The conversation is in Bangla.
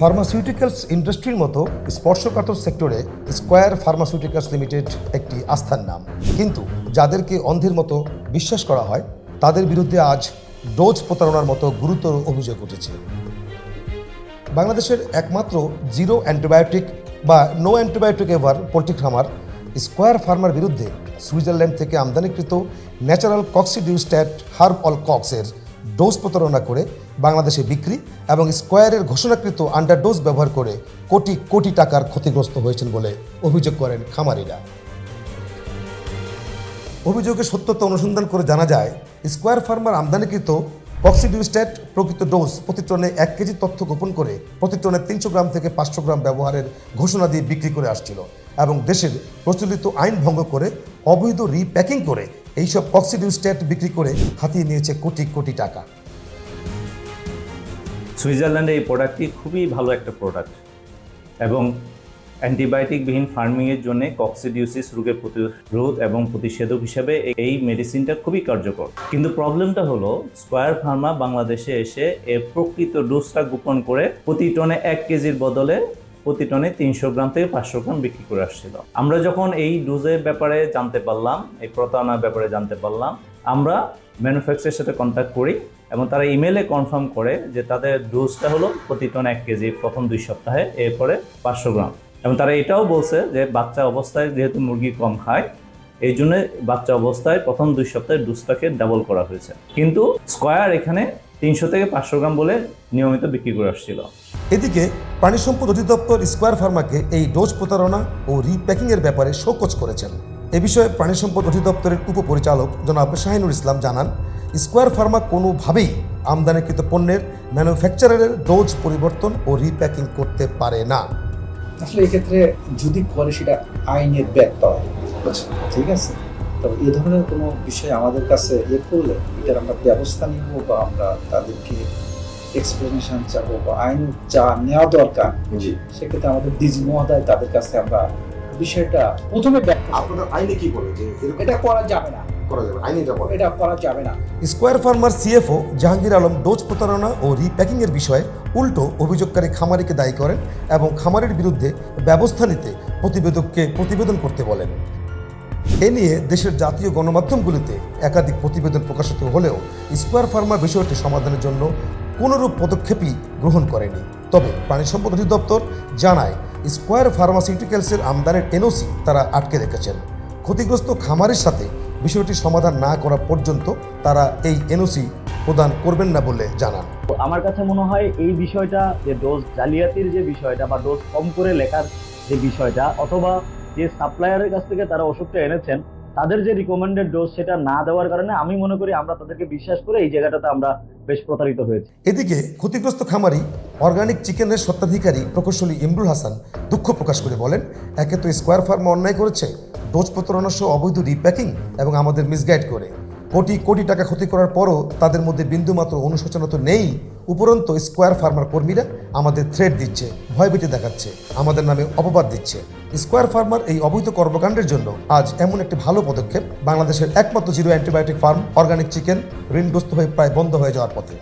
ফার্মাসিউটিক্যালস ইন্ডাস্ট্রির মতো স্পর্শকাতর সেক্টরে স্কোয়ার ফার্মাসিউটিক্যালস লিমিটেড একটি আস্থার নাম। কিন্তু যাদেরকে অন্ধের মতো বিশ্বাস করা হয়, তাদের বিরুদ্ধে আজ ডোজ প্রতারণার মতো গুরুতর অভিযোগ উঠেছে। বাংলাদেশের একমাত্র জিরো অ্যান্টিবায়োটিক বা নো অ্যান্টিবায়োটিক এভার পোলট্রি খামার স্কোয়ার ফার্মার বিরুদ্ধে সুইজারল্যান্ড থেকে আমদানিকৃত ন্যাচারাল কক্সিডিউস্ট্যাট হার্ব অল কক্সের ডোজ প্রতারণা করে বাংলাদেশে বিক্রি এবং স্কোয়ারের ঘোষণাকৃত আন্ডারডোজ ব্যবহার করে কোটি কোটি টাকার ক্ষতিগ্রস্ত হয়েছেন বলে অভিযোগ করেন খামারিরা। অভিযোগের সত্যতা অনুসন্ধান করে জানা যায়, স্কোয়ার ফার্মার আমদানিকৃত কক্সিডিউস্ট্যাট প্রকৃত ডোজ প্রতি টনে এক কেজি তথ্য গোপন করে প্রতি টনে তিনশো গ্রাম থেকে পাঁচশো গ্রাম ব্যবহারের ঘোষণা দিয়ে বিক্রি করে আসছিল এবং দেশের প্রচলিত আইন ভঙ্গ করে অবৈধ রিপ্যাকিং করে এইসব কক্সিডিউস্ট্যাট বিক্রি করে হাতিয়ে নিয়েছে কোটি কোটি টাকা। সুইজারল্যান্ডে এই প্রোডাক্টটি খুবই ভালো একটা প্রোডাক্ট এবং অ্যান্টিবায়োটিকবিহীন ফার্মিংয়ের জন্য কক্সিডিউসিস রোগের প্রতিরোধ এবং প্রতিষেধক হিসেবে এই মেডিসিনটা খুবই কার্যকর। কিন্তু প্রবলেমটা হলো, স্কোয়ার ফার্মা বাংলাদেশে এসে এর প্রকৃত ডোজটা গোপন করে প্রতি টনে এক কেজির বদলে প্রতি টনে তিনশো গ্রাম থেকে পাঁচশো গ্রাম বিক্রি করে আসছিল। আমরা যখন এই ডোজের ব্যাপারে জানতে পারলাম, এই প্রতারণার ব্যাপারে জানতে পারলাম, আমরা ম্যানুফ্যাকচারের সাথে কন্ট্যাক্ট করি এবং তারা ইমেলে কনফার্ম করে যে তাদের ডোজটা হলো প্রতি টন এক কেজি প্রথম দুই সপ্তাহে, এরপরে পাঁচশো গ্রাম। এবং তারা এটাও বলছে যে বাচ্চা অবস্থায় যেহেতু মুরগি কম খায়, এই জন্য বাচ্চা অবস্থায় প্রথম দুই সপ্তাহে ডোজটাকে ডাবল করা হয়েছে। কিন্তু স্কোয়ার এখানে তিনশো থেকে পাঁচশো গ্রাম বলে নিয়মিত বিক্রি করে আসছিল। এদিকে প্রাণী সম্পদ অধিদপ্তর স্কোয়ার ফার্মাকে এই ডোজ প্রতারণা ও রিপ্যাকিংয়ের ব্যাপারে শোকজ করেছেন। এ বিষয়ে প্রাণী সম্পদ অধিদপ্তরের উপপরিচালক জনাব শাহিনুর ইসলাম জানান স্কোয়ার ফার্মা কোনোভাবেই আমদানিকৃত পণ্যের ম্যানুফ্যাকচারারের ডোজ পরিবর্তন ও রিপ্যাকিং করতে পারে না। আসলে এক্ষেত্রে যদি করে সেটা আইনের ব্যর্থ হয় ঠিক আছে? তবে এ ধরনের কোনো বিষয় আমাদের কাছে এ করলে এটার আমরা ব্যবস্থা নিব বা আমরা তাদেরকে এক্সপ্লেনেশন চাবো বা আইন যা নেওয়া দরকার সেক্ষেত্রে আমাদের ডিজি মহোদয় তাদের কাছে আমরা বিষয়টা প্রথমে ব্যাখ্যা আপনাদের আইনে কি বলে যে এটা করা যাবে না। করা যাবে আইনে এটা এটা করা যাবে না। Square farmer CFO Jahangir Alam dose প্রতারণা ও রিপ্যাকিংয়ের বিষয়ে উল্টো অভিযোগকারী খামারিকে দায়ী করেন এবং খামারের বিরুদ্ধে ব্যবস্থা নিতে প্রতিবেদককে প্রতিবেদন করতে বলেন। এ নিয়ে দেশের জাতীয় গণমাধ্যমগুলিতে একাধিক প্রতিবেদন প্রকাশিত হলেও স্কোয়ার ফার্মার বিষয়টি সমাধানের জন্য কোনোরূপ পদক্ষেপই গ্রহণ করেনি। তবে প্রাণী সম্পদ অধিদপ্তর জানায়, স্কোয়ার ফার্মাসিউটিক্যালসের আমদানির এনওসি তারা আটকে রেখেছেন। ক্ষতিগ্রস্ত খামারের সাথে বিষয়টি সমাধান না করা পর্যন্ত তারা এই এনওসি প্রদান করবেন না বলে জানান। আমার কাছে মনে হয় এই বিষয়টা যে ডোজ জালিয়াতির যে বিষয়টা বা ডোজ কম করে লেখার যে বিষয়টা অথবা যে সাপ্লায়ারের কাছ থেকে তারা ওষুধটা এনেছেন তাদের যে রিকমেন্ডেড ডোজ সেটা না দেওয়ার কারণে আমি মনে করি আমরা তাদেরকে বিশ্বাস করে এই জায়গাটাতে আমরা বেশ প্রতারিত হয়েছি। এদিকে ক্ষতিগ্রস্ত খামারি অর্গানিক চিকেনের স্বত্বাধিকারী প্রকৌশলী ইমরুল হাসান দুঃখ প্রকাশ করে বলেন, একে তো স্কোয়ার ফার্ম অন্যায় করেছে, ডোজ প্রতারণা সহ অবৈধ রিপ্যাকিং এবং আমাদের মিসগাইড করে। কোটি কোটি টাকা ক্ষতি করার পরও তাদের মধ্যে বিন্দুমাত্র অনুশোচনা তো নেই। উপরন্ত স্কোয়ার ফার্মার কর্মীরা আমাদের থ্রেড দিচ্ছে, ভয়ভীতি দেখাচ্ছে, আমাদের নামে অপবাদ দিচ্ছে। স্কোয়ার ফার্মার এই অবৈধ কর্মকাণ্ডের জন্য আজ এমন একটি ভালো পদক্ষেপ বাংলাদেশের একমাত্র zero antibiotic farm organic chicken ঋণগ্রস্ত হয়ে প্রায় বন্ধ হয়ে যাওয়ার পথে।